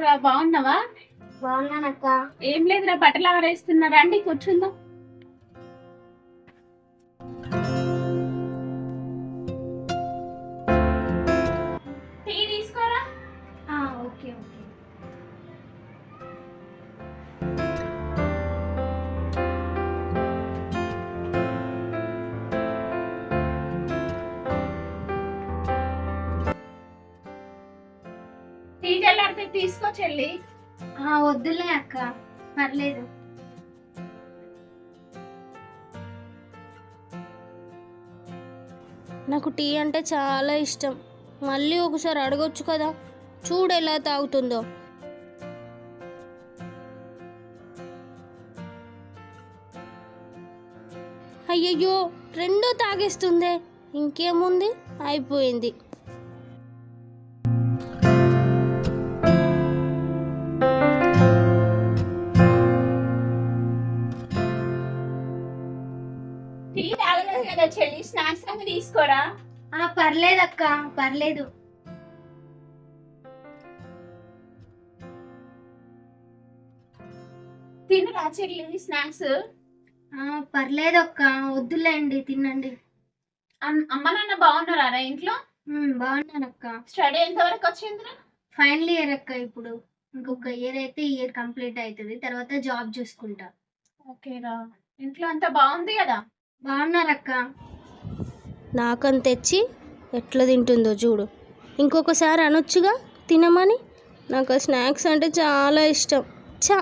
రా బాగున్నావా? బాగున్నానక్క. ఏం లేదురా బట్టలు ఆరేస్తున్నా రండి కూర్చుందాం. టీ తీసుకోరా? Okay okay. టీ తీసుకో చెల్లి వద్దులే అక్క పర్లేదు. నాకు టీ అంటే చాలా ఇష్టం. మళ్ళీ ఒకసారి అడగొచ్చు కదా చూడు ఎలా తాగుతుందో. అయ్యయ్యో రెండో తాగేస్తుందే. ఇంకేముంది? అయిపోయింది. టీ తాగలేదు కదా చెల్లి స్నాక్స్ అన్ని తీసుకోరా? ఆ పర్లేదు అక్క పర్లేదు. తినరా చెల్లి స్నాక్స్? ఆ, పర్లేదు అక్క వద్దులేండి తినండి. అమ్మ నాన్న బాగున్నారా రా ఇంట్లో? ఉమ్, బాగున్నానక్క స్టడీ ఎంత వరకు వచ్చిందిరా ఫైనల్ ఇయర్ అక్క ఇప్పుడు. ఇంకొక ఇయర్ అయితే ఇయర్ కంప్లీట్ అవుతుంది తర్వాత జాబ్ చూసుకుంటా. ఓకేరా ఇంట్లో అంతా బాగుంది కదా? బాగున్నారక్క? నాకని తెచ్చి ఎట్లా తింటుందో చూడు. ఇంకొకసారి అనొచ్చుగా తినమని? నాకు స్నాక్స్ అంటే చాలా ఇష్టం. చా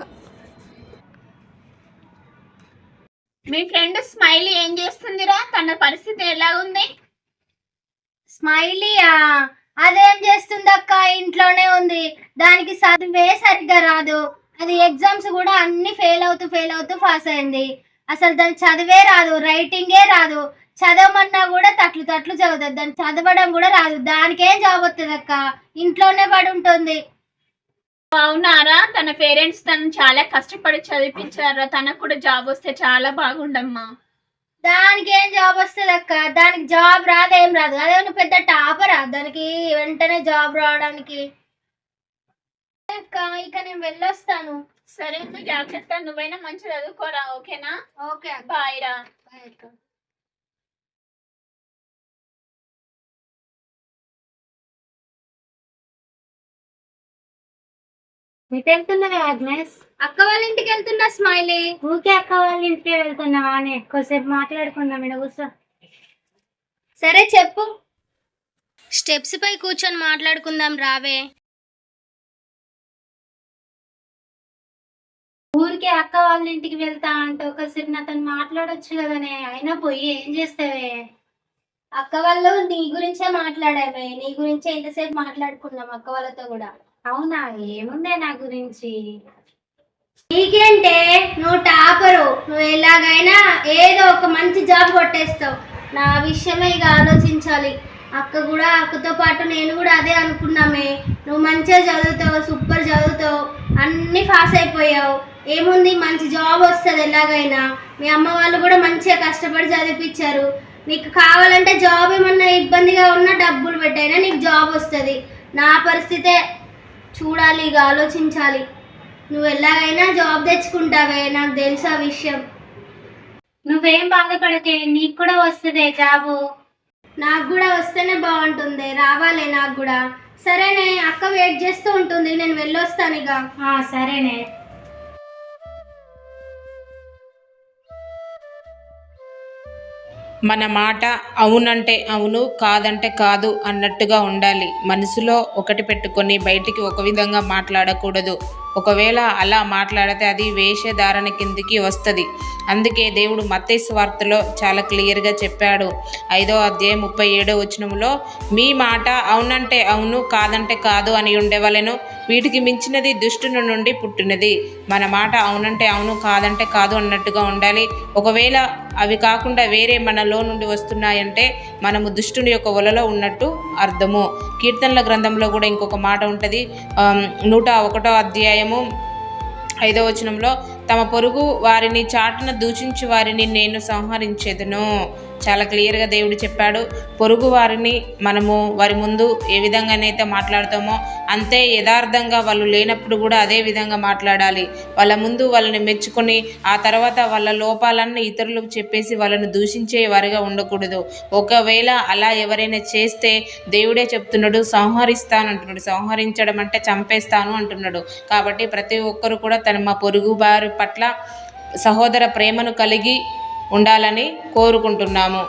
మీ ఫ్రెండ్ స్మైలీ ఏం చేస్తుందిరా? తన పరిస్థితి ఎలా ఉంది స్మైలీయా? అదేం చేస్తుంది అక్క ఇంట్లోనే ఉంది. దానికి చదివే సరిగ్గా రాదు. అది ఎగ్జామ్స్ కూడా అన్ని ఫెయిల్ అవుతూ ఫెయిల్ అవుతూ పాస్ అయింది. అసలు దానికి చదివే రాదు రైటింగే రాదు. చదవమన్నా కూడా తట్లు తట్లు చదువుతుంది. దాన్ని చదవడం కూడా రాదు. దానికేం జాబ్ వస్తుంది అక్క? ఇంట్లోనే పడి ఉంటుంది. అవునారా తన పేరెంట్స్ తను చాలా కష్టపడి చదివించారా తనకు కూడా జాబ్ వస్తే చాలా బాగుండమ్మా. దానికి ఏం జాబ్ వస్తుంది అక్క? దానికి జాబ్ రాదు ఏం రాదు. అదే నువ్వు పెద్ద టాపరా? దానికి వెంటనే జాబ్ రావడానికి. అక్క ఇక నేను వెళ్ళొస్తాను. సరే అమ్మ జాగ్రత్త నువ్వైనా మంచి చదువుకోరా ఓకేనా? ఓకే అక్క. బాయ్ రా. బాయ్ అక్క. ఎటు వెళ్తున్నావే అగ్నేస్? అక్క వాళ్ళ ఇంటికి వెళ్తున్నా స్మైలీ. ఊకే అక్క వాళ్ళ ఇంటికి వెళ్తున్నావా అని కొద్దిసేపు మాట్లాడుకుందాం ఇక్కడ కూర్చో. సరే చెప్పు. స్టెప్స్ పై కూర్చొని మాట్లాడుకుందాం రావే. ఊరికే అక్క వాళ్ళ ఇంటికి వెళ్తా అంటే ఒకసారి నాతో మాట్లాడొచ్చు కదనే. అయినా పోయి ఏం చేస్తావే? అక్క వాళ్ళు నీ గురించే మాట్లాడామే నీ గురించే ఎంతసేపు మాట్లాడుకున్నాం అక్క వాళ్ళతో కూడా. అవునా? ఏముందే నా గురించి? నీకేంటే నువ్వు టాపరు. నువ్వు ఎలాగైనా ఏదో ఒక మంచి జాబ్ కొట్టేస్తావు. నా విషయమే ఇక ఆలోచించాలి. అక్క కూడా అక్కతో పాటు నేను కూడా అదే అనుకున్నామే. నువ్వు మంచిగా చదువుతావు సూపర్ చదువుతావు అన్నీ పాస్ అయిపోయావు. ఏముంది? మంచి జాబ్ వస్తుంది ఎలాగైనా. మీ అమ్మ వాళ్ళు కూడా మంచిగా కష్టపడి చదివిపించారు నీకు కావాలంటే జాబ్ ఏమన్నా ఇబ్బందిగా ఉన్నా డబ్బులు పెట్టైనా నీకు జాబ్ వస్తుంది. నా పరిస్థితే చూడాలి ఇక ఆలోచించాలి. నువ్వు ఎలాగైనా జాబ్ తెచ్చుకుంటావే నాకు తెలుసు ఆ విషయం. నువ్వేం బాధపడకే నీకు కూడా వస్తుందే జాబు. నాకు కూడా వస్తేనే బాగుంటుంది రావాలే నాకు కూడా. సరేనే అక్క వెయిట్ చేస్తూ ఉంటుంది నేను వెళ్ళొస్తాను ఇక సరేనే. మన మాట అవునంటే అవును కాదంటే కాదు అన్నట్టుగా ఉండాలి. మనసులో ఒకటి పెట్టుకొని బయటికి ఒక విధంగా మాట్లాడకూడదు. ఒకవేళ అలా మాట్లాడితే అది వేషధారణ కిందికి వస్తుంది. అందుకే దేవుడు మత్తయి వార్తలో చాలా క్లియర్గా చెప్పాడు. ఐదో అధ్యాయం ముప్పై ఏడో వచనంలో మీ మాట అవునంటే అవును కాదంటే కాదు అని ఉండేవాళ్ళను వీటికి మించినది దుష్టుని నుండి పుట్టినది. మన మాట అవునంటే అవును కాదంటే కాదు అన్నట్టుగా ఉండాలి. ఒకవేళ అవి కాకుండా వేరే మనలో నుండి వస్తున్నాయంటే మనము దుష్టుని యొక్క వలలో ఉన్నట్టు అర్థము. కీర్తనల గ్రంథంలో కూడా ఇంకొక మాట ఉంటుంది. నూట ఒకటో అధ్యాయము ఐదో వచనంలో తమ పొరుగు వారిని చాటున దూషించి వారిని నేను సంహరించేదను. చాలా క్లియర్గా దేవుడు చెప్పాడు. పొరుగు వారిని మనము వారి ముందు ఏ విధంగానైతే మాట్లాడతామో అంతే యథార్థంగా వాళ్ళు లేనప్పుడు కూడా అదే విధంగా మాట్లాడాలి. వాళ్ళ ముందు వాళ్ళని మెచ్చుకొని ఆ తర్వాత వాళ్ళ లోపాలన్నీ ఇతరులకు చెప్పేసి వాళ్ళను దూషించే వారిగా ఉండకూడదు. ఒకవేళ అలా ఎవరైనా చేస్తే దేవుడే చెప్తున్నాడు సంహరిస్తాను అంటున్నాడు. సంహరించడం అంటే చంపేస్తాను అంటున్నాడు. కాబట్టి ప్రతి ఒక్కరు కూడా తన మా పొరుగు వారి పట్ల సహోదర ప్రేమను కలిగి ఉండాలని కోరుకుంటున్నాము.